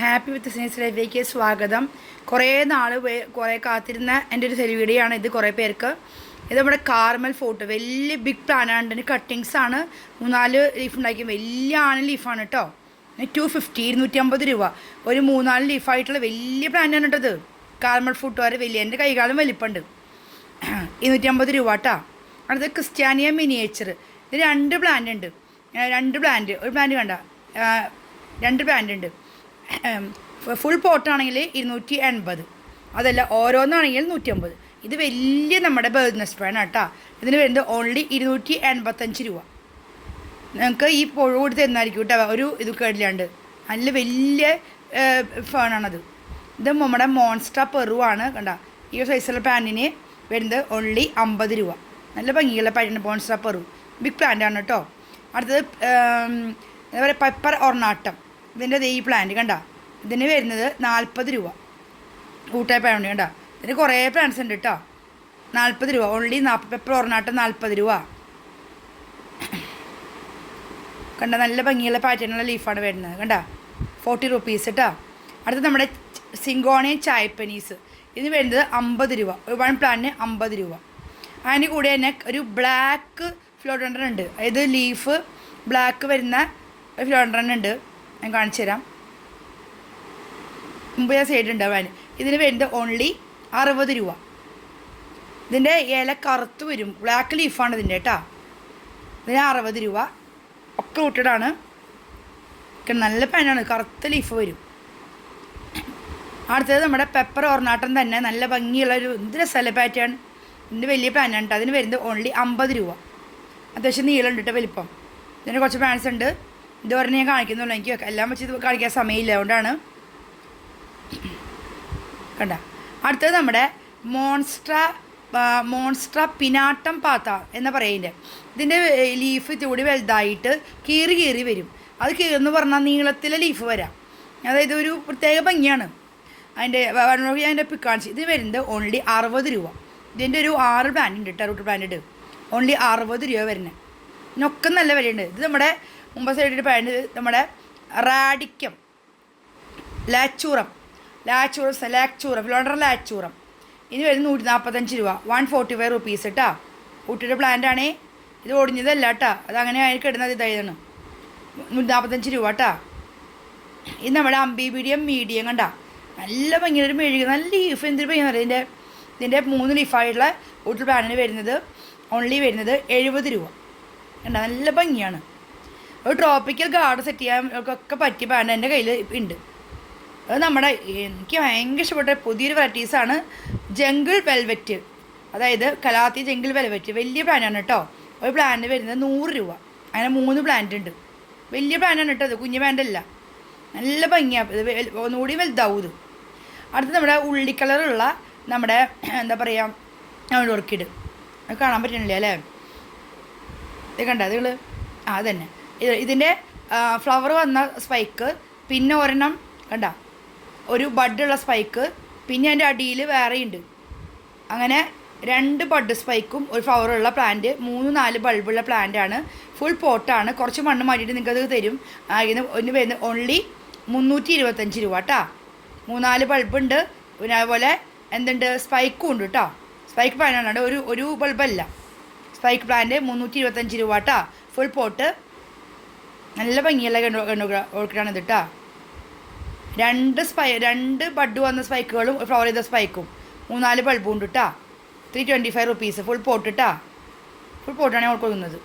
Happy with സ്നേസ് സ്വാഗതം. കുറേ നാൾ കുറേ കാത്തിരുന്ന എന്റെ ഒരു സെലി വീഡിയോ ആണ് ഇത് കുറേ പേർക്ക്. ഇത് നമ്മുടെ കാർമൽ ഫോട്ടോ. വലിയ ബിഗ് പ്ലാനാണ് ഇതിന് കട്ടിങ്സ് ആണ്. മൂന്നാൽ ലീഫ് ഉണ്ടാക്കി വലിയ ആണ് ലീഫാണ് കേട്ടോ ടു ഫിഫ്റ്റി ഇരുന്നൂറ്റി അമ്പത് രൂപ. ഒരു മൂന്നാൽ ലീഫായിട്ടുള്ള വലിയ പ്ലാനാണ് കേട്ടത് കാർമൽ ഫോട്ടോ വരെ വലിയ. എന്റെ കൈകാലം വലിപ്പമുണ്ട് ഇരുന്നൂറ്റി അമ്പത് രൂപ കേട്ടോ അടുത്ത ക്രിസ്ത്യാനിയ മിനിയേച്ചർ ഇത് രണ്ട് പ്ലാന്റ് ഉണ്ട്. രണ്ട് പ്ലാന്റ് ഒരു പ്ലാന്റ് വേണ്ട. രണ്ട് പ്ലാന്റ് ഉണ്ട്. ഫുൾ പോട്ടാണെങ്കിൽ ഇരുന്നൂറ്റി എൺപത്. അതല്ല ഓരോന്നാണെങ്കിൽ നൂറ്റി അമ്പത് ഇത് വലിയ നമ്മുടെ ബിസിനസ് പ്ലാൻ കേട്ടോ ഇതിന് വരുന്നത് ഓൺലി ഇരുന്നൂറ്റി എൺപത്തഞ്ച് രൂപ. നിങ്ങൾക്ക് ഈ പുഴ കൂടി തന്നായിരിക്കും കേട്ടോ ഒരു ഇത് കേടില്ലാണ്ട്. നല്ല വലിയ ഫേണാണത് ഇത് നമ്മുടെ മോൺസ്റ്റർ പെറുവാണ് കണ്ട. ഈ സൈസുള്ള പാന്റിന് വരുന്നത് ഓൺലി അമ്പത് രൂപ. നല്ല ഭംഗിയുള്ള പാന്റാണ് മോൺസ്റ്റർ പെറു ബിഗ് പ്ലാന്റ് ആണ് കേട്ടോ അടുത്തത് എന്താ പറയുക പെപ്പർ ഒർണാട്ടം ഇതിന്റെ ഈ പ്ലാന്റ് കണ്ട? ഇതിന് വരുന്നത് നാൽപ്പത് രൂപ. കൂട്ടായ പാന്റ് കണ്ട? ഇതിന് കുറേ പ്ലാന്റ്സ് ഉണ്ട് കേട്ടോ നാൽപ്പത് രൂപ. ഓൺലി നാൽപ്പത് ഒർണാട്ടം നാൽപ്പത് രൂപ. കണ്ട? നല്ല ഭംഗിയുള്ള പാറ്റേണുള്ള ലീഫാണ് വരുന്നത്. കണ്ട? ഫോർട്ടി റുപ്പീസ് കേട്ടോ അടുത്ത് നമ്മുടെ സിങ്കോണി ചായപ്പനീസ് ഇതിന് വരുന്നത് അമ്പത് രൂപ. വൺ പ്ലാന്റിന് അമ്പത് രൂപ. അതിന് കൂടെ തന്നെ ഒരു ബ്ലാക്ക് ഫ്ലോഡൻഡർ ഉണ്ട്. അതായത് ലീഫ് ബ്ലാക്ക് വരുന്ന ഒരു ഫ്ലോഡൻഡർ ഉണ്ട്. ഞാൻ കാണിച്ചു തരാം. മുമ്പ് ഞാൻ സൈഡ് ഉണ്ടാവാൻ ഇതിന് വരുന്നത് ഓൺലി അറുപത് രൂപ. ഇതിന്റെ ഇല കറുത്ത് വരും. ബ്ലാക്ക് ലീഫാണ് ഇതിന്റെ കേട്ടോ ഇതിന് അറുപത് രൂപ. ഒക്കെ റൂട്ടഡാണ് ഒക്കെ നല്ല പാനാണ് കറുത്ത ലീഫ് വരും. അടുത്തത് നമ്മുടെ പെപ്പർ ഓർണാട്ടം തന്നെ. നല്ല ഭംഗിയുള്ള ഒരു എന്ത് രസമല്ല പാറ്റേൺ ഇതിന്റെ വലിയ പാനാണ് കേട്ടോ അതിന് വരുന്നത് ഓൺലി അമ്പത് രൂപ. അത്യാവശ്യം നീളം ഉണ്ട് കേട്ടോ വലിപ്പം. ഇതിന് കുറച്ച് പാൻസ് ഉണ്ട്. ഇത് ഞാൻ കാണിക്കുന്നുള്ളൂ. എനിക്ക് എല്ലാം വെച്ച് കാണിക്കാൻ സമയമില്ല. അതുകൊണ്ടാണ്. കണ്ട. അടുത്തത് നമ്മുടെ മോൺസ്ട്ര മോൺസ്ട്ര പിനാട്ടം പാത്ത എന്ന് പറയുന്നത് ഇതിന്റെ ലീഫ് ഇത്തിരി വലുതായിട്ട് കീറി കീറി വരും. അത് കീറെന്ന് പറഞ്ഞാൽ നീളത്തിലെ ലീഫ് വരാം. അതായത് ഒരു പ്രത്യേക ഭംഗിയാണ്. അതിന്റെ ഞാൻ അതിന്റെ പിക്ക് കാണിച്ചു ഇത് വരുന്നത് ഓൺലി അറുപത് രൂപ. ഇതിന്റെ ഒരു ആറ് പ്ലാന്റ് ഉണ്ട് ടെറൂട്ട് ബ്രാൻഡ് ഓൺലി അറുപത് രൂപ വരുന്നത്. ഇതിനൊക്കെ നല്ല വിലയുണ്ട്. ഇത് നമ്മുടെ മുമ്പ് സൈഡിൽ പറയുന്നത് നമ്മുടെ റാഡിക്കം ലാച്ചൂറം ലാച്ചൂറം ലാച്ചൂറം ലോണ്ടർ ലാച്ചൂറം. ഇനി വരുന്നത് നൂറ്റി നാൽപ്പത്തഞ്ച് രൂപ. വൺ ഫോർട്ടി ഫൈവ് റുപ്പീസ് കേട്ടോ ഊട്ടിയുടെ പ്ലാന്റ് ആണേ. ഇത് ഒടിഞ്ഞതല്ല കേട്ടോ അത് അങ്ങനെ ആയി കിടന്നത് ഇതായിരുന്നു നൂറ്റി നാൽപ്പത്തഞ്ച് രൂപ കേട്ടോ ഇത് നമ്മുടെ അമ്പി മീഡിയം മീഡിയം കണ്ട. നല്ല ഭംഗിയുള്ള ഒരു മെഴുക നല്ല ലീഫ് എന്തൊരു ഭംഗിയാണ് ഇതിന്റെ ഇതിന്റെ മൂന്ന് ലീഫായിട്ടുള്ള ഊട്ടിൽ പ്ലാനിന് വരുന്നത് ഓൺലി വരുന്നത് എഴുപത് രൂപ. കണ്ട? നല്ല ഭംഗിയാണ്. ഒരു ട്രോപ്പിക്കൽ ഗാർഡ് സെറ്റ് ചെയ്യാൻ ഒക്കെ പറ്റിയ പാൻ എന്റെ കയ്യിൽ ഉണ്ട് അത് നമ്മുടെ എനിക്ക് ഭയങ്കര ഇഷ്ടപ്പെട്ട പുതിയൊരു വെറൈറ്റീസാണ് ജംഗിൾ വെൽവെറ്റ് അതായത് കലാത്തി ജംഗിൾ വെൽവെറ്റ് വലിയ പ്ലാനാണ് കേട്ടോ ഒരു പ്ലാന്റ് വരുന്നത് നൂറ് രൂപ. അങ്ങനെ മൂന്ന് പ്ലാന്റ് ഉണ്ട് വലിയ പ്ലാനാണ് കേട്ടോ അത് കുഞ്ഞു പ്ലാന്റ് അല്ല. നല്ല ഭംഗിയാണ് ഇത് ഒന്നുകൂടി വലുതാവും അടുത്ത് നമ്മുടെ ഉള്ളി കളറുള്ള നമ്മുടെ എന്താ പറയുക ഓർക്കിഡ് അത് കാണാൻ പറ്റണില്ല അല്ലേ? ഇത് കണ്ട? അതുകൾ ആ അതന്നെ. ഇതിന്റെ ഫ്ലവർ വന്ന സ്പൈക്ക് പിന്നെ ഒരെണ്ണം കണ്ട ഒരു ബഡുള്ള സ്പൈക്ക് പിന്നെ അതിന്റെ അടിയിൽ വേറെയുണ്ട്. അങ്ങനെ രണ്ട് ബഡ് സ്പൈക്കും ഒരു ഫ്ലവറുള്ള പ്ലാന്റ് മൂന്ന് നാല് ബൾബുള്ള പ്ലാന്റാണ് ഫുൾ പോട്ടാണ് കുറച്ച് മണ്ണ് മാറ്റിയിട്ട് നിങ്ങൾക്കത് തരും. ഇതിന് ഒന്ന് വരുന്നത് ഓൺലി മുന്നൂറ്റി ഇരുപത്തഞ്ച് രൂപ കേട്ടോ മൂന്നാൽ ബൾബുണ്ട് പിന്നെ അതുപോലെ എന്തുണ്ട്? സ്പൈക്കും ഉണ്ട് കേട്ടോ സ്പൈക്ക് പ്ലാനാണ് ഒരു ഒരു ബൾബല്ല സ്പൈക്ക് പ്ലാന്റ് മുന്നൂറ്റി ഇരുപത്തഞ്ച് രൂപ കേട്ടോ ഫുൾ പോട്ട് നല്ല ഭംഗിയുള്ള കണ്ടു കണ്ടു ഓർക്കിഡാണ് ഇത് കേട്ടോ രണ്ട് സ്പൈ രണ്ട് ബഡ് വന്ന സ്പൈക്കുകളും ഫ്ലവർ ചെയ്ത സ്പൈക്കും. മൂന്നാൽ ബൾബും ഉണ്ട് കേട്ടോ three twenty five rupees. Full pot കേട്ടോ ഫുൾ പോട്ടാണ് ഞാൻ കൊടുക്കുന്നത്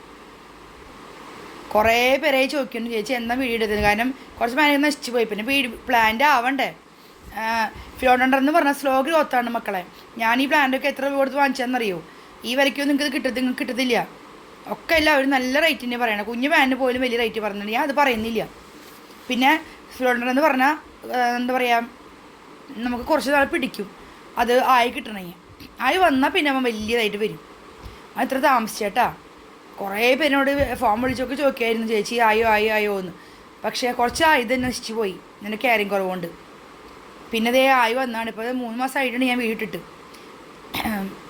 കുറേ പേരെ ചോദിക്കുന്നു ചേച്ചി എന്താ വീഡിയോ എടുത്തത് കാരണം കുറച്ച് മാനേജ് നശിച്ചു പോയി. പിന്നെ വീട് പ്ലാന്റ് ആവണ്ടേ? ഫിലോഡണ്ടർ എന്ന് പറഞ്ഞാൽ സ്ലോ ഗ്രോത്താണ് മക്കളെ. ഞാൻ ഈ പ്ലാന്റൊക്കെ എത്ര രൂപ കൊടുത്ത് വാങ്ങിച്ചതെന്നറിയോ ഈ വരയ്ക്കൊന്നും നിങ്ങൾക്ക് കിട്ടത്തി നിങ്ങൾക്ക് കിട്ടത്തില്ല. ഒക്കെ എല്ലാവരും നല്ല റേറ്റ് തന്നെ പറയണം കുഞ്ഞു പ്ലാന്റ് പോലും വലിയ റേറ്റ് പറയുന്നുണ്ട് ഞാൻ അത് പറയുന്നില്ല. പിന്നെ സിലിണ്ടർ എന്ന് പറഞ്ഞാൽ എന്താ പറയുക നമുക്ക് കുറച്ച് നാൾ പിടിക്കും. അത് ആയി കിട്ടണമെങ്കിൽ ആയി വന്നാൽ പിന്നെ അവൻ വലിയതായിട്ട് വരും. അത് ഇത്ര താമസിച്ചേട്ടാ. കുറേ പേരോട് ഫോം വിളിച്ചൊക്കെ ചോദിക്കായിരുന്നു ചേച്ചി ആയോ ആയോ ആയോ എന്ന്. പക്ഷേ കുറച്ച് ആയി ഇത് നശിച്ചു പോയി നിന്റെ കെയറിങ് കുറവുണ്ട് പിന്നെ ദേ ആയി വന്നാണ്. ഇപ്പോൾ മൂന്ന് മാസമായിട്ടാണ് ഞാൻ വീട്ടിട്ട്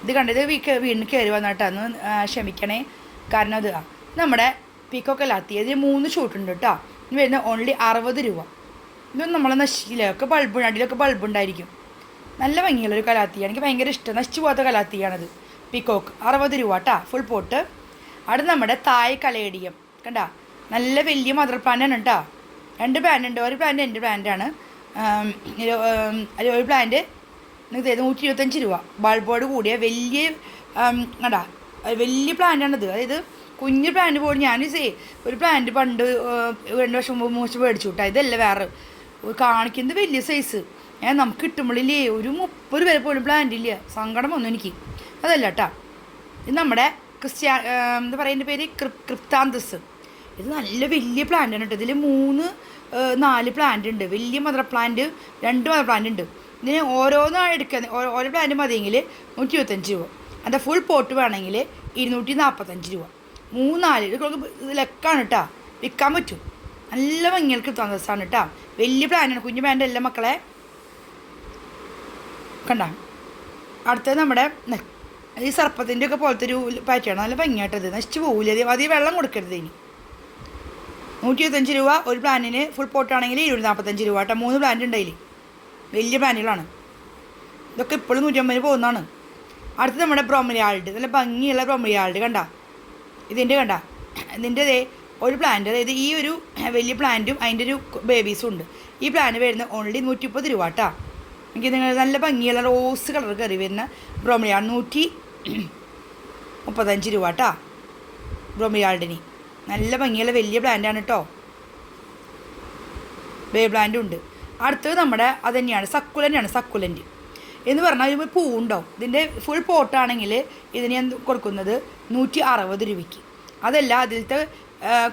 ഇത് കണ്ടത് വീ- വീണ്ടും കയറി വന്നിട്ട്. അന്ന് ക്ഷമിക്കണേ. കാരണം അത് നമ്മുടെ പീക്കോക്ക് ലാത്തി ഇതിന് മൂന്ന് ഷൂട്ടുണ്ട് കേട്ടോ ഇനി വരുന്ന ഓൺലി അറുപത് രൂപ. ഇതൊന്നും നമ്മളെ നശിയിലൊക്കെ ബൾബ് അടിയിലൊക്കെ ബൾബ് ഉണ്ടായിരിക്കും. നല്ല ഭംഗിയുള്ളൊരു കലാത്തിയാണ്. എനിക്ക് ഭയങ്കര ഇഷ്ടം. നശിച്ചു പോകാത്ത കലാത്തിയാണത്. പിക്കോക്ക് അറുപത് രൂപ കേട്ടാ ഫുൾ പോട്ട് അവിടെ നമ്മുടെ തായ് കലയടിയം കണ്ട? നല്ല വലിയ മദർ പ്ലാന്റാണ് കേട്ടോ രണ്ട് പ്ലാന്റ് ഉണ്ട്. ഒരു പ്ലാന്റ് എന്റെ പ്ലാന്റാണ് ഒരു പ്ലാന്റ് നിങ്ങൾക്ക് നൂറ്റി ഇരുപത്തഞ്ച് രൂപ. ബൾബോട് കൂടിയ വലിയ കണ്ടാ? വലിയ പ്ലാന്റാണിത് അതായത് കുഞ്ഞു പ്ലാന്റ് പോലും ഞാൻ സേ ഒരു പ്ലാന്റ് പണ്ട് രണ്ട് വർഷം മുമ്പ് മൂച്ച് മേടിച്ചു വിട്ടാ ഇതല്ല വേറെ. കാണിക്കുന്നത് വലിയ സൈസ് ഞാൻ നമുക്ക് കിട്ടുമ്പോഴില്ലേ ഒരു മുപ്പത് പേരെ പോലും പ്ലാന്റ് ഇല്ല. സങ്കടം വന്നു എനിക്ക്. അതല്ല കേട്ടാ ഇത് നമ്മുടെ ക്രിസ്ത്യാ എന്താ പറയുന്ന പേര്? ക്രി ക്രിപ്താന്തസ്. ഇത് നല്ല വലിയ പ്ലാന്റ് ആണ് കേട്ടോ ഇതിൽ മൂന്ന് നാല് പ്ലാന്റ് ഉണ്ട്. വലിയ മദർ പ്ലാന്റ് രണ്ട് മദർ പ്ലാന്റ് ഉണ്ട്. ഇതിന് ഓരോന്നാണ് എടുക്കാൻ ഓരോ ഓരോ പ്ലാന്റ് മതിയെങ്കിൽ നൂറ്റി ഇരുപത്തഞ്ച് രൂപ. അതിന്റെ ഫുൾ പോട്ട് വേണമെങ്കിൽ ഇരുന്നൂറ്റി നാൽപ്പത്തഞ്ച് രൂപ. മൂന്നാൽ ഇത് ലെക്കാണ് കേട്ടോ വിൽക്കാൻ പറ്റും. നല്ല ഭംഗിയിൽ ക്രിപ്താന്തസാണ് കേട്ടോ വലിയ പ്ലാനാണ് കുഞ്ഞു പ്ലാന്റെ എല്ലാ മക്കളെ. കണ്ട? അടുത്തത് നമ്മുടെ ഈ സർപ്പത്തിന്റെ ഒക്കെ പോലത്തെ ഒരു പാറ്റയാണ് നല്ല ഭംഗിയായിട്ടത് നശിച്ചു പോകില്ല അധികം വെള്ളം കൊടുക്കരുത് ഇനി. നൂറ്റി ഇരുപത്തഞ്ച് രൂപ ഒരു പ്ലാനിന് ഫുൾ പോട്ടാണെങ്കിൽ ഇരുന്നൂറ്റി നാൽപ്പത്തഞ്ച് രൂപ കേട്ടോ മൂന്ന് പ്ലാന്റ് ഉണ്ട് അതിൽ വലിയ പ്ലാനുകളാണ് ഇതൊക്കെ ഇപ്പോഴും നൂറ്റമ്പതിന് പോകുന്നതാണ്. അടുത്ത് നമ്മുടെ ബ്രോമലിയാൾഡ് നല്ല ഭംഗിയുള്ള ബ്രോമലിയാൾഡ് കണ്ട? ഇതിന്റെ കണ്ട? ഇതിന്റെ ഒരു പ്ലാന്റ് അതായത് ഈ ഒരു വലിയ പ്ലാന്റും അതിന്റെ ഒരു ബേബീസും ഉണ്ട്. ഈ പ്ലാന്റ് വരുന്ന ഓൺലി നൂറ്റി മുപ്പത് രൂപ കേട്ടോ എനിക്ക് നിങ്ങൾ നല്ല ഭംഗിയുള്ള റോസ് കളർ കയറി വരുന്ന ബ്രോമലിയാൾ നൂറ്റി മുപ്പത്തഞ്ച് രൂപ കേട്ടോ ബ്രോമലിയാൾഡിന് നല്ല ഭംഗിയുള്ള വലിയ പ്ലാന്റാണ് കേട്ടോ ബേ പ്ലാന്റും ഉണ്ട്. അടുത്തത് നമ്മുടെ അത് തന്നെയാണ് സക്കുലന്റാണ് സക്കുലന്റ് എന്ന് പറഞ്ഞാൽ പൂ പൂവുണ്ടാവും ഇതിന്റെ ഫുൾ പോട്ടാണെങ്കിൽ ഇതിന് ഞാൻ കൊടുക്കുന്നത്? നൂറ്റി അറുപത് രൂപയ്ക്ക്. അതല്ല അതിലത്തെ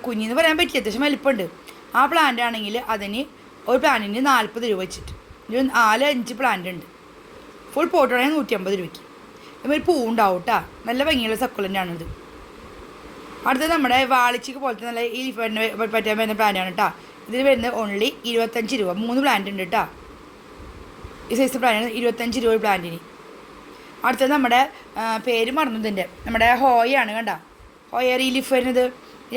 കുഞ്ഞിന്ന് പറയാൻ പറ്റില്ല. അത്യാവശ്യം വലിപ്പമുണ്ട്. ആ പ്ലാന്റ് ആണെങ്കിൽ അതിന് ഒരു പ്ലാന്റിന് നാൽപ്പത് രൂപ വെച്ചിട്ട്. ഒരു നാല് അഞ്ച് പ്ലാന്റ് ഉണ്ട്. ഫുൾ പോട്ടാണെങ്കിൽ നൂറ്റി അമ്പത് രൂപയ്ക്ക്. ഇതൊരു പൂവുണ്ടാവും കേട്ടോ നല്ല ഭംഗിയുള്ള സക്കുലന്റ് ആണിത് അടുത്തത് നമ്മുടെ വാളിച്ചിക്ക് പോലത്തെ നല്ല ഈ പറ്റാൻ വരുന്ന പ്ലാന്റാണ് കേട്ടോ ഇതിൽ വരുന്നത് ഓൺലി ഇരുപത്തഞ്ച് രൂപ. മൂന്ന് പ്ലാന്റ് ഉണ്ട് കേട്ടോ ഈ സൈസ് പ്ലാന്റ് ഇരുപത്തഞ്ച് രൂപ പ്ലാന്റിന് അടുത്തത് നമ്മുടെ പേര് മറന്നതിന്റെ. നമ്മുടെ ഹോയാണ് കണ്ട. ഹോയ റീലിഫ് ലീഫ് വരുന്നത്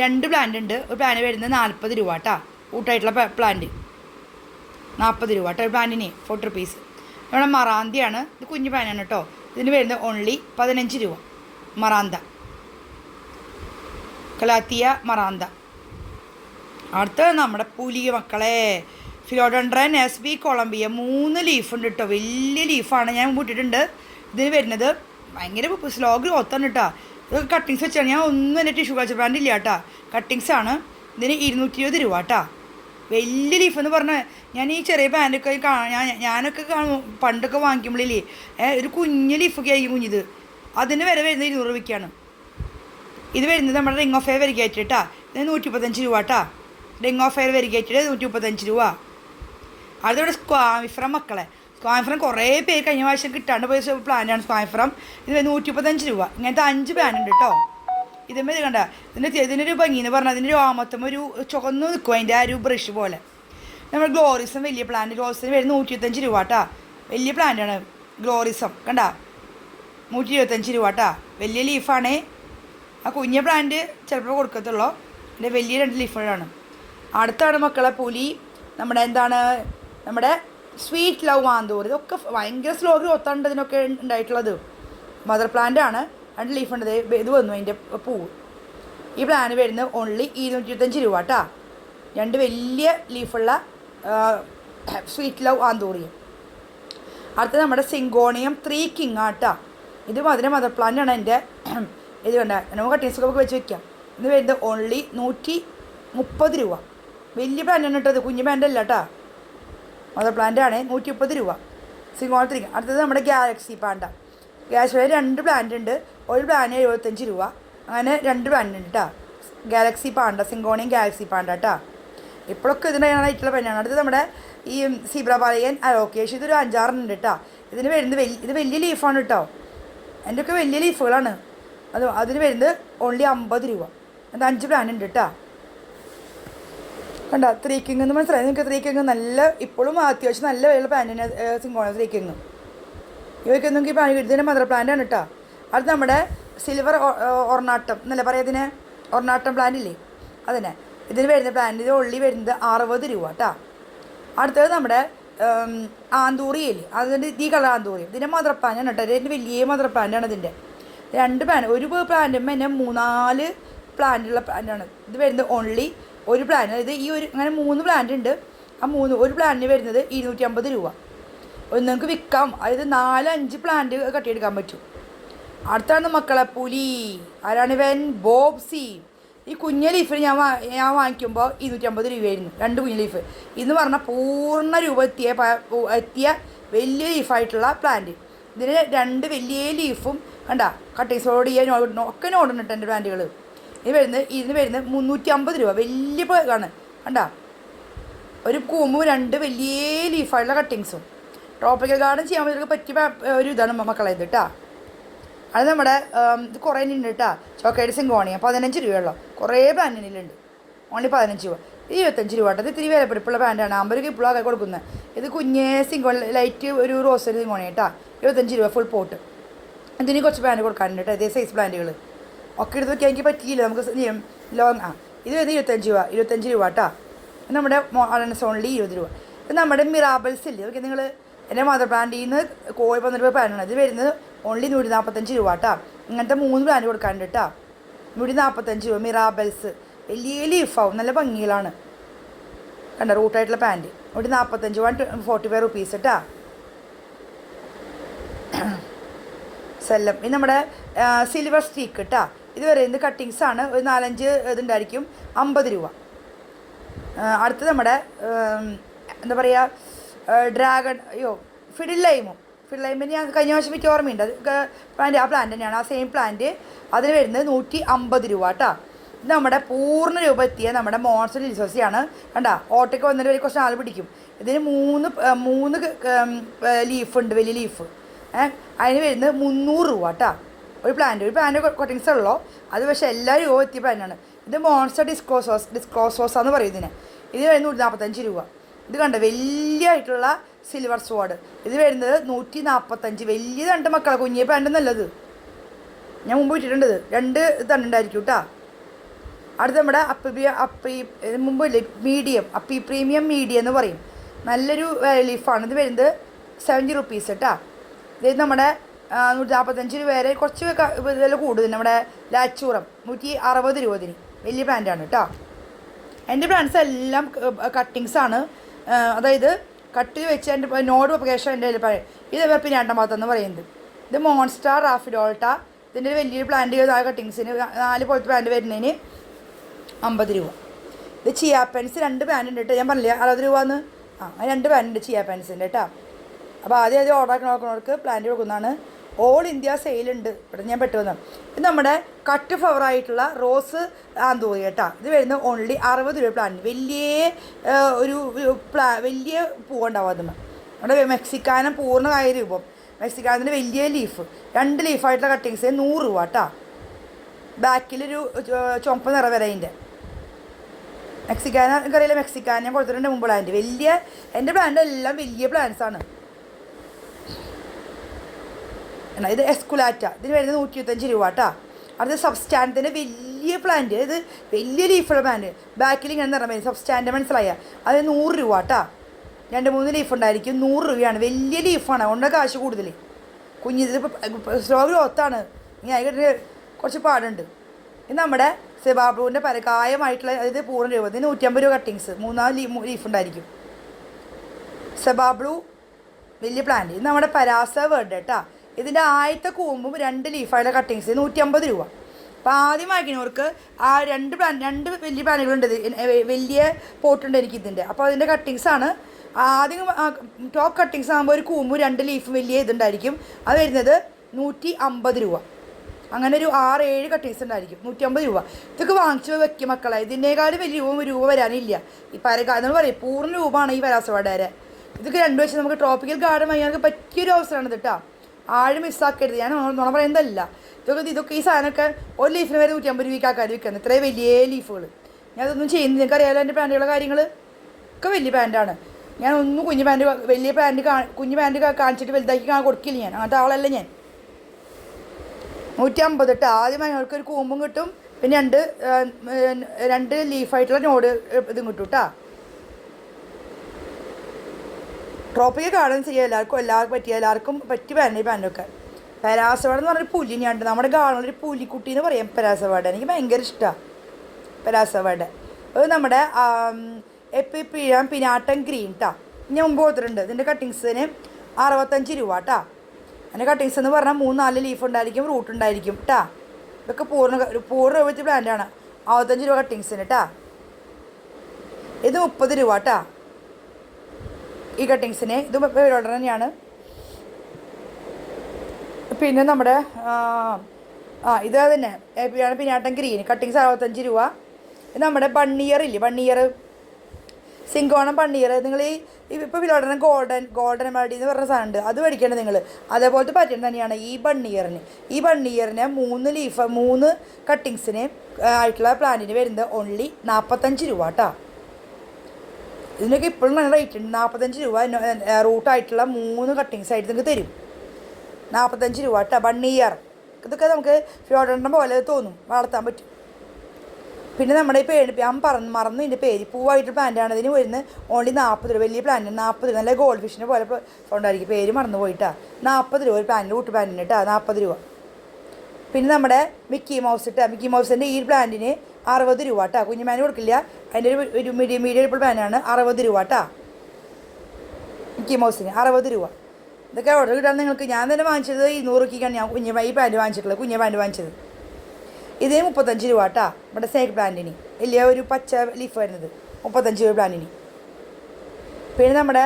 രണ്ട് പ്ലാന്റ് ഉണ്ട്. ഒരു പ്ലാന്റ് വരുന്നത് നാൽപ്പത് രൂപ കേട്ടോ കൂട്ടായിട്ടുള്ള പ്ലാന്റ് നാൽപ്പത് രൂപ കേട്ടോ ഒരു പ്ലാന്റിന് ഫോർട്ടി റുപ്പീസ് നമ്മുടെ മറാന്തിയാണ്. ഇത് കുഞ്ഞു പ്ലാനാണ് കേട്ടോ ഇതിന് വരുന്നത് ഓൺലി പതിനഞ്ച് രൂപ. മറാന്ത. Calathea maranta. അടുത്തത് നമ്മുടെ പുലിയ മക്കളെ. ഫിലോഡൻഡ്രൻ എസ് ബി കൊളംബിയ മൂന്ന് ലീഫുണ്ട് കേട്ടോ വലിയ ലീഫാണ് ഞാൻ കൂട്ടിയിട്ടുണ്ട് ഇതിന് വരുന്നത് ഭയങ്കര സ്ലോ ഗ്രോത്താണ് കേട്ടോ ഇതൊക്കെ കട്ടിങ്സ് വെച്ചാണ് ഞാൻ ഒന്നും എന്റെ ടിഷ്യൂ കൾച്ചർ ബ്രാൻഡ് ഇല്ല കേട്ടോ കട്ടിങ്സ് ആണ്. ഇതിന് ഇരുന്നൂറ്റി ഇരുപത് രൂപ കേട്ടോ വലിയ ലീഫ് എന്ന് പറഞ്ഞാൽ ഞാൻ ഈ ചെറിയ പാന്റൊക്കെ കാണാൻ ഞാൻ ഞാനൊക്കെ കാണും പണ്ടൊക്കെ വാങ്ങിക്കുമ്പോഴേ ഒരു കുഞ്ഞ് ലീഫൊക്കെ ആയിരിക്കും കുഞ്ഞിത്. അതിന് വരെ വരുന്നത് ഇരുന്നൂറ് രൂപയ്ക്കാണ്. ഇത് വരുന്നത് നമ്മുടെ റിംഗ് ഓഫ് എയർ വെരിഗേറ്റ് കേട്ടോ ഇത് നൂറ്റി മുപ്പത്തഞ്ച് രൂപ കേട്ടോ റിംഗ് ഓഫ് എയർ വെരിഗേറ്റഡ് നൂറ്റി മുപ്പത്തഞ്ച് രൂപ. അതിവിടെ സ്ക്വാമിഫ്രം മക്കളെ. സ്ക്വാമിഫ്രം കുറേ പേര് കഴിഞ്ഞ പ്രാവശ്യം കിട്ടാണ്ട് പോയ പ്ലാനാണ് സ്ക്വാമിഫ്രം. ഇത് നൂറ്റി മുപ്പത്തഞ്ച് രൂപ. ഇങ്ങനത്തെ അഞ്ച് പ്ലാൻ ഉണ്ട് കേട്ടോ ഇതുമ്പോൾ ഇത് കണ്ട. ഇതിന്റെ ഇതിനൊരു ഭംഗി എന്ന് പറഞ്ഞാൽ അതിന്റെ രോമത്തം ഒരു ചുവന്ന് നിൽക്കും അതിന്റെ ആ ഒരു ബ്രഷ് പോലെ. നമ്മൾ ഗ്ലോറിസം വലിയ പ്ലാൻ ഗ്ലോറിസിന് വരുന്നത് നൂറ്റി ഇരുപത്തഞ്ച് രൂപ കേട്ടാ വലിയ പ്ലാന്റാണ് ഗ്ലോറിസം കണ്ട? നൂറ്റി ഇരുപത്തഞ്ച് രൂപ കേട്ടാ വലിയ ലീഫാണ് ആ കുഞ്ഞ പ്ലാന്റ് ചിലപ്പോൾ കൊടുക്കത്തുള്ളൂ. എന്റെ വലിയ രണ്ട് ലീഫുകളാണ് അടുത്താണ് മക്കളെ പുലി. നമ്മുടെ എന്താണ് നമ്മുടെ സ്വീറ്റ് ലവ് മാന്തൂർ ഇതൊക്കെ ഭയങ്കര സ്ലോ ഗ്രോത്താണ് ഇതിനൊക്കെ ഉണ്ടായിട്ടുള്ളത്. മദർ പ്ലാന്റ് ആണ്. രണ്ട് ലീഫ് ഉണ്ട്. ഇത് വന്നു അതിന്റെ പൂവ് ഈ പ്ലാൻ വരുന്നത് ഓൺലി ഇരുന്നൂറ്റി ഇരുപത്തഞ്ച് രൂപ കേട്ടോ രണ്ട് വലിയ ലീഫുള്ള സ്വീറ്റ് ലവ് ആന്തൂറിയും അടുത്തത് നമ്മുടെ സിങ്കോണിയം ത്രീ കിങ് ആട്ടാ ഇത് മധുര മദർ പ്ലാന്റ് ആണ് എന്റെ ഇത് വേണ്ട നമുക്ക് കട്ടിങ്സ് ഒക്കെ വെച്ച് വെക്കാം. ഇത് വരുന്നത് ഓൺലി നൂറ്റി മുപ്പത് രൂപ. വലിയ പ്ലാന്റ് ആണ് കേട്ടോ ഇത്. കുഞ്ഞു പ്ലാന്റ് അല്ല കേട്ടോ മദർ പ്ലാന്റ് ആണ് നൂറ്റി മുപ്പത് രൂപ ത്രീ അടുത്തത് നമ്മുടെ ഗാലക്സി പാണ്ട ഗാലക്സി രണ്ട് പ്ലാന്റ് ഉണ്ട്. ഒരു പ്ലാന്റ് എഴുപത്തഞ്ച് രൂപ. അങ്ങനെ രണ്ട് പ്ലാന്റ് ഉണ്ട് കേട്ടോ ഗാലക്സി പാണ്ട സിംഗോണിയും ഗാലക്സി പാണ്ട കേട്ടോ ഇപ്പോഴൊക്കെ ഇതിന്റെ ആയിട്ടുള്ള പെണ്ണാണ് അടുത്തത് നമ്മുടെ ഈ സീബ്രപാലയൻ അലോക്കേഷ് ഇതൊരു അഞ്ചാറെണ്ണുണ്ട് കേട്ടോ ഇതിന് വരുന്നത് വലിയ ഇത് വലിയ ലീഫാണ് കേട്ടോ എന്റെ ഒക്കെ വലിയ ലീഫുകളാണ് അത് അതിന് വരുന്നത് ഓൺലി അമ്പത് രൂപ. അത് അഞ്ച് പ്ലാൻ ഉണ്ട് കേട്ടോ കണ്ട? ത്രീ കിങ് എന്ന് മനസ്സിലായി. നിങ്ങൾക്ക് ത്രീ കിങ് നല്ല ഇപ്പോഴും അത്യാവശ്യം നല്ല വിലയുള്ള പ്ലാന്റിന് സിംഗോണ ത്രീ കിങ് ഇവയ്ക്ക് നിങ്ങൾക്ക് ഈ ഇതിന്റെ മദർ പ്ലാന്റ് ആണ് കേട്ടോ അത് നമ്മുടെ സിൽവർ ഒർണാട്ടം എന്നല്ല പറയാം ഇതിന്? ഒർണാട്ടം പ്ലാന്റ് ഇല്ലേ? അതന്നെ. ഇതിന് വരുന്ന പ്ലാന്റ് ഇത് ഉള്ളി വരുന്നത് അറുപത് രൂപ കേട്ടോ അടുത്തത് നമ്മുടെ ആന്തൂറി ആന്തൂറിയില്ലേ അതിന്റെ ഈ കളർ ആന്തൂറി. ഇതിന്റെ മദർ പ്ലാന്റാണ് കേട്ടോ ഇതിന്റെ വലിയ മദർ പ്ലാന്റാണ് ഇതിന്റെ രണ്ട് പ്ലാന്റ് ഒരു പ്ലാന്റുമ്പോൾ തന്നെ മൂന്നാൽ പ്ലാന്റുള്ള പ്ലാന്റാണ് ഇത് വരുന്നത് ഓൺലി ഒരു പ്ലാൻ അതായത് ഈ ഒരു അങ്ങനെ മൂന്ന് പ്ലാന്റ് ഉണ്ട്. ആ മൂന്ന് ഒരു പ്ലാന്റിന് വരുന്നത് ഇരുന്നൂറ്റി അമ്പത് രൂപ. ഒന്ന് നിങ്ങൾക്ക് വിൽക്കാം. അതായത് നാല് അഞ്ച് പ്ലാന്റ് കട്ടിയെടുക്കാൻ പറ്റും. അടുത്താണ് മക്കളെ പുലി ആരാണ് ഇവൻ? ബോബ്സി. ഈ കുഞ്ഞ ലീഫിന് ഞാൻ ഞാൻ വാങ്ങിക്കുമ്പോൾ ഇരുന്നൂറ്റമ്പത് രൂപയായിരുന്നു. രണ്ട് കുഞ്ഞ ലീഫ് ഇന്ന് പറഞ്ഞാൽ പൂർണ രൂപ എത്തിയ എത്തിയ വലിയ ലീഫായിട്ടുള്ള പ്ലാന്റ് ഇതിന് രണ്ട് വലിയ ലീഫും കണ്ട കട്ടിങ്സോട് ചെയ്യാൻ ഒക്കെ നോടുന്നുണ്ട് എന്റെ പ്ലാന്റുകൾ ഇത് വരുന്നത് ഇതിന് വരുന്നത് മുന്നൂറ്റി അമ്പത് രൂപ. വലിയ ആണ് കണ്ട? ഒരു കൂമ്പും രണ്ട് വലിയ ലീഫായുള്ള കട്ടിങ്സും ട്രോപ്പിക്കൽ ഗാർഡൻ ചെയ്യാൻ വേണ്ടി പറ്റിയ ഒരു ഇതാണ് മക്കളെ ഇത് കേട്ടോ അത് നമ്മുടെ ഇത് കുറേ ഉണ്ട് കേട്ടോ ചോക്ലേറ്റ് സിങ്കോണിയ പതിനഞ്ച് രൂപയുള്ളൂ. കുറേ പാന്റിനുണ്ട് ഓൺലി പതിനഞ്ച് രൂപ. ഇത് ഇരുപത്തഞ്ച് രൂപ കേട്ടോ ഇത് ഇത്തിരി വിലപ്പെടുപ്പുള്ള പാന്റാണ് അമ്പത് രൂപ ഇപ്പോഴൊക്കെ കൊടുക്കുന്നത്. ഇത് കുഞ്ഞേ സിങ്കോൺ ലൈറ്റ് ഒരു റോസറി സിങ്കോണി കേട്ടോ ഇരുപത്തഞ്ച് രൂപ ഫുൾ പോട്ട് ഇതിന് കുറച്ച് പാന്റ് കൊടുക്കാനുണ്ട് കേട്ടോ ഇതേ സൈസ് പ്ലാന്റുകൾ ഒക്കെ എടുത്ത് വെക്കാൻ എനിക്ക് പറ്റിയില്ല. നമുക്ക് ലോങ് ആ. ഇത് വരുന്നത് ഇരുപത്തഞ്ച് രൂപ ഇരുപത്തഞ്ച് രൂപ കേട്ടോ നമ്മുടെ മോഡേൺസ് ഓൺലി ഇരുപത് രൂപ. ഇത് നമ്മുടെ മിറാബൽസ് ഇല്ലേ? ഓക്കെ നിങ്ങൾ എന്റെ മദർ പ്ലാന്റിൽ നിന്ന് കോഴി പന്ത്രണ്ട് രൂപ പാനാണ് ഇത് വരുന്നത് ഓൺലി നൂറ്റി നാൽപ്പത്തഞ്ച് രൂപ കേട്ടോ ഇങ്ങനത്തെ മൂന്ന് പ്ലാന്റ് കൊടുക്കാണ്ട് കേട്ടോ നൂറ്റി നാൽപ്പത്തഞ്ച് രൂപ മിറാബൽസ് വലിയ ലീഫാവും നല്ല ഭംഗിയിലാണ്. കണ്ട റൂട്ടായിട്ടുള്ള പാന്റ് നൂറ്റി നാൽപ്പത്തഞ്ച് വൺ ഫോർട്ടി ഫൈവ് റുപ്പീസ് കേട്ടോ സെല്ലം. ഇത് നമ്മുടെ സിൽവർ സ്റ്റീക്ക് കേട്ടോ ഇത് കട്ടിങ്സ് ആണ് ഒരു നാലഞ്ച് ഇതുണ്ടായിരിക്കും അമ്പത് രൂപ. അടുത്തത് നമ്മുടെ എന്താ പറയുക ഡ്രാഗൺ അയ്യോ ഫിഡിൽ ലൈമും ഫിഡിൽ ലൈമിന് ഞാൻ കഴിഞ്ഞ വർഷം എനിക്ക് ഓർമ്മയുണ്ട്. അത് പ്ലാന്റ് ആ പ്ലാന്റ് തന്നെയാണ്. ആ സെയിം പ്ലാന്റ് അതിന് വരുന്നത് നൂറ്റി അമ്പത് രൂപ കേട്ടോ ഇത് നമ്മുടെ പൂർണ രൂപ എത്തിയ നമ്മുടെ മോൺസൺ ലിസോസിയാണ് കണ്ട ഓട്ടയ്ക്ക് വന്നിട്ട് ഒരു കുറച്ച് ആൾ പിടിക്കും. ഇതിന് മൂന്ന് മൂന്ന് ലീഫ് ഉണ്ട് വലിയ ലീഫ് അതിന് വരുന്നത് മുന്നൂറ് രൂപ കേട്ടോ ഒരു പ്ലാന്റ് ഒരു പ്ലാന്റ് കൊട്ടിങ്സ് ഉള്ളൂ? അത് പക്ഷേ എല്ലാവരും ഓ എത്തിയ പ്ലാന്റാണ് ഇത് മോൺസ്റ്റർ ഡിസ്കോസോസ് ഡിസ്കോസോസ് എന്ന് പറയുന്നതിന് ഇത് വരുന്നത് നൂറ്റി നാൽപ്പത്തഞ്ച് രൂപ. ഇത് കണ്ട? വലിയ ആയിട്ടുള്ള സിൽവർ സ്വാഡ് ഇത് വരുന്നത് നൂറ്റി നാൽപ്പത്തഞ്ച് വലിയ രണ്ട് മക്കളെ. കുഞ്ഞിയ പ്ലാന്റ് നല്ലത് ഞാൻ മുമ്പ് ഇട്ടിട്ടുണ്ട് രണ്ട് തണ്ടുണ്ടായിരിക്കും കേട്ടോ അടുത്ത നമ്മുടെ അപ്പി അപ്പി ഇത് മുമ്പ് ഇല്ലേ? മീഡിയം അപ്പി പ്രീമിയം മീഡിയം എന്ന് പറയും. നല്ലൊരു ലീഫാണ് ഇത് വരുന്നത് സെവന്റി റുപ്പീസ് കേട്ടോ ഇത് നമ്മുടെ നൂറ്റി നാൽപ്പത്തഞ്ച് രൂപ കുറച്ച് വില കൂടുതൽ. നമ്മുടെ ലാച്ചൂറം നൂറ്റി അറുപത് രൂപ ഇതിന് വലിയ പ്ലാന്റാണ് കേട്ടോ എന്റെ പ്ലാന്റ്സ് എല്ലാം കട്ടിങ്സ് ആണ്. അതായത് കട്ട് വെച്ച് എന്റെ നോഡ് ഉപകേഷം എന്റെ കയ്യിൽ പറയും. ഇത് പിന്നെ രണ്ടാം ഭാഗത്തെന്ന് പറയുന്നത്. ഇത് മോൺസ്റ്റാർ റാഫിഡോൾട്ട ഇതിന്റെ ഒരു വലിയൊരു പ്ലാന്റ് കട്ടിങ്സിന് നാല് പോലത്തെ പ്ലാന്റ് വരുന്നതിന് അമ്പത് രൂപ. ഇത് ചിയാ പെൻസ് രണ്ട് പാന്റ് ഉണ്ട് കേട്ടോ ഞാൻ പറഞ്ഞില്ല അറുപത് രൂപ എന്ന് ആ രണ്ട് പാന്റ് ഉണ്ട് ചിയാ പെൻസിന്റെ കേട്ടോ അപ്പോൾ ആദ്യം ആദ്യം ഓർഡർ ആക്കി നോക്കുന്നവർക്ക് പ്ലാന്റ് കൊടുക്കുന്നതാണ്. ഓൾ ഇന്ത്യ സെയിലുണ്ട് ഇവിടെ ഞാൻ പെട്ടുവന്നു. ഇത് നമ്മുടെ കട്ട് ഫ്ലവർ ആയിട്ടുള്ള റോസ് ആന്തൂറി കേട്ടോ. ഇത് വരുന്ന ഓൺലി അറുപത് രൂപ പ്ലാൻ വലിയ ഒരു പ്ലാ വലിയ പൂവുണ്ടാവും അതിന്. നമ്മുടെ മെക്സിക്കാനം പൂർണമായ രൂപം. മെക്സിക്കാനത്തിന്റെ വലിയ ലീഫ് രണ്ട് ലീഫായിട്ടുള്ള കട്ടിങ്സ് നൂറ് രൂപ കേട്ടോ. ബാക്കിലൊരു ചുമപ്പ് നിറ വരതിന്റെ മെക്സിക്കാന എനിക്കറിയില്ല മെക്സിക്കാൻ ഞാൻ കൊടുത്തിട്ടുണ്ട് മുമ്പ് പ്ലാന്റ് വലിയ എന്റെ പ്ലാന്റ് എല്ലാം വലിയ പ്ലാന്റ്സ് ആണ്. എന്നാ ഇത് എസ്കുലാറ്റ ഇതിന് വരുന്നത് നൂറ്റി ഇരുപത്തഞ്ച് രൂപ കേട്ടോ അടുത്ത സബ്സ്റ്റാൻഡിന്റെ വലിയ പ്ലാന്റ് ഇത് വലിയ ലീഫുള്ള പ്ലാന്റ് ബാക്കിൽ ഇങ്ങനെ നിറം വരും. സബ്സ്റ്റാൻഡ് മനസ്സിലായ? അത് നൂറ് രൂപ കേട്ടോ രണ്ട് മൂന്ന് ലീഫ് ഉണ്ടായിരിക്കും. നൂറ് രൂപയാണ്. വലിയ ലീഫാണ് അതുകൊണ്ട് കാശ് കൂടുതൽ കുഞ്ഞിതിൽ സ്ലോ ഗ്രോത്താണ് ഇനി അതിന് കുറച്ച് പാടുണ്ട്. ഇത് നമ്മുടെ സെബാബുവിന്റെ പരകായമായിട്ടുള്ള അതായത് പൂർണ രൂപ. ഇതിന് നൂറ്റമ്പത് രൂപ കട്ടിങ്സ് മൂന്നാൽ ലീ ലീഫ് ഉണ്ടായിരിക്കും. സെബാബ്ലു വലിയ പ്ലാന്റ് ഇത് നമ്മുടെ പരാസ വേർഡ് കേട്ടോ ഇതിന്റെ ആദ്യത്തെ കൂമ്പും രണ്ട് ലീഫായുള്ള കട്ടിങ്സ് നൂറ്റമ്പത് രൂപ. അപ്പോൾ ആദ്യം വാങ്ങിക്കുന്നവർക്ക് ആ രണ്ട് പ്ലാൻ രണ്ട് വലിയ പ്ലാനുകളുണ്ട് വലിയ പോട്ടുണ്ട് എനിക്ക് ഇതിന്റെ അപ്പോൾ അതിന്റെ കട്ടിങ്സ് ആണ്. ആദ്യം ടോപ്പ് കട്ടിങ്സ് ആകുമ്പോൾ ഒരു കൂമ്പും രണ്ട് ലീഫും വലിയ ഇതുണ്ടായിരിക്കും. അത് വരുന്നത് നൂറ്റി അമ്പത് രൂപ. അങ്ങനെ ഒരു ആറ് ഏഴ് കട്ടിങ്സ് ഉണ്ടായിരിക്കും. നൂറ്റി അമ്പത് രൂപ. ഇതൊക്കെ വാങ്ങിച്ച് വെക്കും മക്കളെ. ഇതിനേക്കാളും വലിയ രൂപ രൂപ വരാനില്ല. ഈ പരക എന്ന് പറയും പൂർണ രൂപമാണ് ഈ പരാസവാടേരെ ഇതൊക്കെ രണ്ടു വെച്ച് നമുക്ക് ട്രോപ്പിക്കൽ ഗാർഡൻ വാങ്ങിയാൽ പറ്റിയൊരു അവസരമാണ് കേട്ടോ ആഴ് മിസ്സാക്കരുത്. ഞാൻ നുണ- പറയുന്നതല്ല. ഇതൊക്കെ ഇതൊക്കെ ഈ സാധനമൊക്കെ ഒരു ലീഫിന് വരെ നൂറ്റി അമ്പത് രൂപയ്ക്ക് ആൾക്കാർ വിൽക്കുന്നത് ഇത്രയും വലിയ ലീഫുകൾ ഞാൻ അതൊന്നും ചെയ്യുന്നില്ല. നിങ്ങൾക്ക് അറിയാലോ എന്റെ പാന്റുകളുടെ കാര്യങ്ങൾ ഒക്കെ വലിയ പാന്റാണ് ഞാൻ ഒന്നും കുഞ്ഞു പാന്റ് വലിയ പാന്റ് കുഞ്ഞു പാന്റ് കാണിച്ചിട്ട് വലുതാക്കി കാണാൻ കൊടുക്കില്ല ഞാൻ. അങ്ങനത്തെ ആളല്ല ഞാൻ. നൂറ്റി അമ്പത് ഇട്ട് ആദ്യം ഞങ്ങൾക്ക് ഒരു കൂമ്പും കിട്ടും. പിന്നെ രണ്ട് രണ്ട് ലീഫായിട്ടുള്ള നോട് ഇതും കിട്ടും കേട്ടോ ട്രോപ്പിക്കൽ ഗാർഡൻ ചെയ്യുക എല്ലാവർക്കും എല്ലാവർക്കും പറ്റിയ എല്ലാവർക്കും പറ്റി വേണ്ട പാൻഡൊക്കെ പരാസവാട് എന്ന് പറഞ്ഞൊരു പുലിനെയാണ് നമ്മുടെ ഗാർഡനിൽ ഒരു പുലിക്കുട്ടി എന്ന് പറയാം പരാസവാട് എനിക്ക് ഭയങ്കര ഇഷ്ടമാണ് പരാസവാട് അത് നമ്മുടെ എപ്പി പിഴാൻ പിനാട്ടൻ ഗ്രീൻ ട്ടാ. ഞാൻ മുമ്പ് കൊടുത്തിട്ടുണ്ട് ഇതിന്റെ കട്ടിങ്സിന് അറുപത്തഞ്ച് രൂപ ട്ടാ. അതിന്റെ കട്ടിങ്സ് എന്ന് പറഞ്ഞാൽ മൂന്ന് നാല് ലീഫ് ഉണ്ടായിരിക്കും റൂട്ട് ഉണ്ടായിരിക്കും ട്ടാ. ഇതൊക്കെ പൂർണ ഒരു പൂർണ രൂപത്തിൽ പ്ലാന്റാണ് അറുപത്തഞ്ച് രൂപ കട്ടിങ്സിന് ട്ടാ. ഇത് മുപ്പത് രൂപ ട്ടാ. ഈ കട്ടിങ്സിനെ കട്ടിങ്സിന് ഇത് ഓർഡർ തന്നെയാണ്. പിന്നെ നമ്മുടെ ആ, ഇത് തന്നെ പിന്നാട്ടം ഗ്രീൻ. കട്ടിങ്സ് അറുപത്തഞ്ച് രൂപ. ഇത് നമ്മുടെ ബണ്ണിയർ ഇല്ലേ? ബണ്ണിയർ സിങ്കോണം പണ്ണീർ. നിങ്ങൾ ഈ ഇപ്പോൾ വിലോടന ഗോൾഡൻ ഗോൾഡൻ മാഡി എന്ന് പറഞ്ഞ സാധനമുണ്ട് അത് മേടിക്കണം നിങ്ങൾ അതേപോലത്തെ പാറ്റേൺ തന്നെയാണ് ഈ ബണ്ണിയറിന് ഈ ബണ്ണിയറിന് മൂന്ന് ലീഫ് മൂന്ന് കട്ടിങ്സിന് ആയിട്ടുള്ള പ്ലാന്റിന് വരുന്നത് ഓൺലി നാൽപ്പത്തഞ്ച് രൂപ കേട്ടോ ഇതിനൊക്കെ ഇപ്പോഴും നല്ല റേറ്റ് ഉണ്ട്. നാൽപ്പത്തഞ്ച് രൂപ റൂട്ടായിട്ടുള്ള മൂന്ന് കട്ടിങ്സ് ആയിട്ട് നിങ്ങൾക്ക് തരും. നാൽപ്പത്തഞ്ച് രൂപ കേട്ടോ വൺ ഇയർ ഇതൊക്കെ നമുക്ക് ഫ്യോഡറിന്റെ പോലെ തോന്നും വളർത്താൻ പറ്റും. പിന്നെ നമ്മുടെ ഈ പേര് ഞാൻ പറഞ്ഞു മറന്നു ഇതിന്റെ പേര്. പൂവായിട്ട് പ്ലാന്റാണ് ഇതിന് വരുന്നത് ഓൺലി നാൽപ്പത് രൂപ. വലിയ പ്ലാന്റ് നാൽപ്പത് രൂപ. നല്ല ഗോൾഡ് ഫിഷിനെ പോലെ ഉണ്ടായിരിക്കും. പേര് മറന്നു പോയിട്ടാ. നാൽപ്പത് രൂപ ഒരു പ്ലാന്റിന് ഊട്ട് പ്ലാന്റിന് കേട്ടോ നാൽപ്പത് രൂപ. പിന്നെ നമ്മുടെ മിക്കി മൗസ് ഇട്ടാ മിക്കി മൗസിന്റെ ഈ പ്ലാന്റിന് അറുപത് രൂപ കേട്ടോ കുഞ്ഞു കുഞ്ഞുമാന് കൊടുക്കില്ല. അതിന്റെ ഒരു ഒരു മീഡിയം മീഡിയം ഇപ്പോൾ മാനാണ് അറുപത് രൂപ കേട്ടോ മിക്കി മൗസിന് അറുപത് രൂപ. ഇതൊക്കെ ഓർഡർ കിട്ടാൻ നിങ്ങൾക്ക് ഞാൻ തന്നെ വാങ്ങിച്ചത് ഇരുന്നൂറ് രൂപയ്ക്കാണ് ഞാൻ കുഞ്ഞ ഈ പാന്റ് വാങ്ങിച്ചിട്ടുള്ളത്. കുഞ്ഞ പാന്റ് വാങ്ങിച്ചത്. ഇതേ മുപ്പത്തഞ്ച് രൂപ കേട്ടോ നമ്മുടെ സ്നേക്ക് പ്ലാന്റിന് വലിയ ഒരു പച്ച ലീഫ് വരുന്നത് മുപ്പത്തഞ്ച് രൂപ പ്ലാന്റിന് പിന്നെ നമ്മുടെ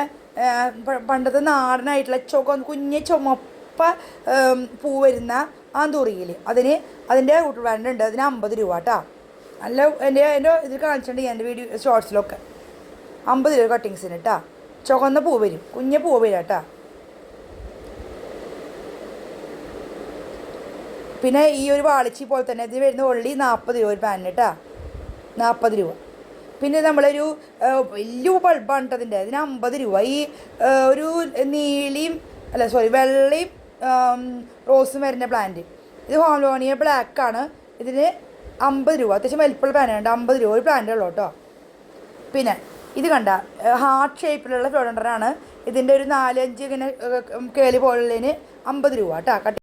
പണ്ടത്തെ നാടനായിട്ടുള്ള ചുക കുഞ്ഞ് ചുമപ്പ പൂ വരുന്ന ആന്തൂറിയിൽ അതിന് അതിന്റെ റൂട്ട് ഉണ്ട്. അതിന് അമ്പത് രൂപ കേട്ടോ നല്ല എന്റെ എന്റെ ഇത് കാണിച്ചിട്ടുണ്ട് എന്റെ വീഡിയോ ഷോർട്സിലൊക്കെ അമ്പത് രൂപ കട്ടിങ്സിന് കേട്ടോ ചുവന്ന പൂ വരും. കുഞ്ഞ പൂ വരും കേട്ടോ പിന്നെ ഈ ഒരു വാളിച്ചി പോലെ തന്നെ ഇതിൽ വരുന്ന ഉള്ളി നാൽപ്പത് രൂപ ഒരു പാനിന് കേട്ടോ നാൽപ്പത് രൂപ. പിന്നെ നമ്മളൊരു വലിയ ബൾബാണ് കേട്ടോ അതിന്റെ അതിന് അമ്പത് രൂപ. ഈ ഒരു നീളിയും അല്ല സോറി വെള്ളയും റോസും വരുന്ന പ്ലാന്റ് ഇത് ഹോംലോണിയ ബ്ലാക്ക് ആണ്. ഇതിന് അമ്പത് രൂപ. അത്യാവശ്യം വലിപ്പമുള്ള പാനുണ്ട് അമ്പത് രൂപ ഒരു പ്ലാന്റ് ഉള്ളൂ കേട്ടോ. പിന്നെ ഇത് കണ്ട ഹാർട്ട് ഷേപ്പിലുള്ള ഫ്ലോഡണ്ടറാണ് ഇതിന്റെ ഒരു നാലഞ്ച് ഇങ്ങനെ കേളി പോലുള്ളതിന് അമ്പത് രൂപ കട്ടി